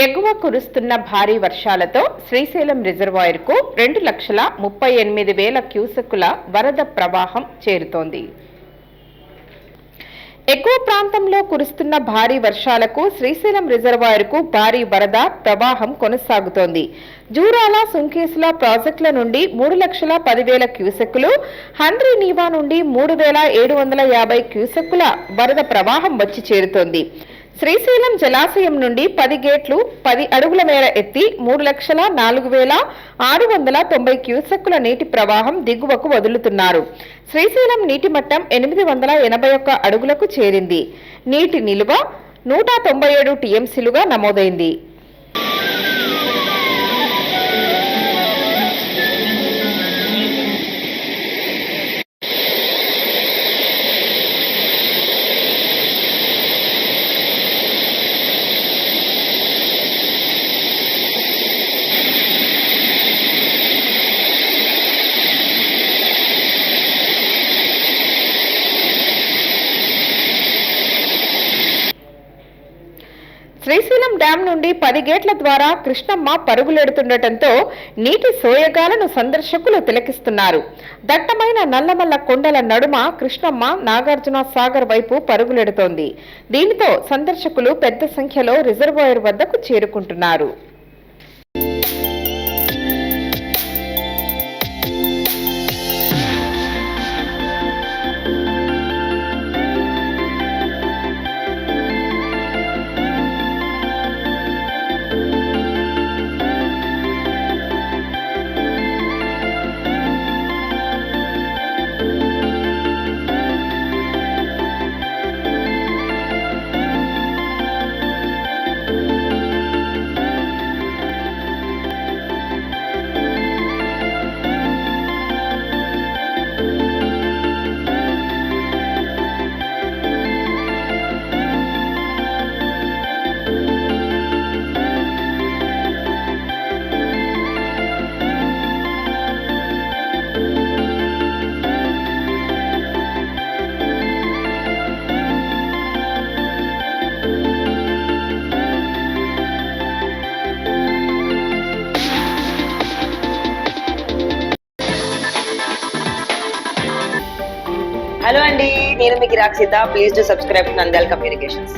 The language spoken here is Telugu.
ఎగువ కురుస్తున్న భారీ వర్షాలతో శ్రీశైలం రిజర్వాయర్కు రెండు లక్షల ముప్పై ఎనిమిది వేల క్యూసెక్కుల వరద ప్రవాహం చేరుతోంది. ఎక్కువ ప్రాంతంలో కురుస్తున్న భారీ వర్షాలకు శ్రీశైలం రిజర్వాయర్కు భారీ వరద ప్రవాహం కొనసాగుతోంది. జూరాల సుంకేసుల ప్రాజెక్టుల నుండి మూడు లక్షల పదివేల క్యూసెక్కులు హంద్రీ నీవా నుండి మూడు వేల ఏడు వందల యాభై క్యూసెక్కుల వరద ప్రవాహం వచ్చి చేరుతోంది. శ్రీశైలం జలాశయం నుండి పది గేట్లు పది అడుగుల మేర ఎత్తి మూడు లక్షల నాలుగు వేల ఆరు వందల తొంభై క్యూసెక్కుల నీటి ప్రవాహం దిగువకు వదులుతున్నారు. శ్రీశైలం నీటి మట్టం ఎనిమిది వందల ఎనభై ఒక్క అడుగులకు చేరింది. నీటి నిలువ నూట తొంభై ఏడు టీఎంసీలుగా నమోదైంది. శ్రీశైలం డ్యాం నుండి పది గేట్ల ద్వారా కృష్ణమ్మ పరుగులెడుతుండటంతో నీటి సోయగాలను సందర్శకులు తిలకిస్తున్నారు. దట్టమైన నల్లమల్ల కొండల నడుమ కృష్ణమ్మ నాగార్జున సాగర్ వైపు పరుగులెడుతోంది. దీనితో సందర్శకులు పెద్ద సంఖ్యలో రిజర్వాయర్ వద్దకు చేరుకుంటున్నారు. హలో అండి నేను మీకు Rakshitha please to subscribe Nandyal communications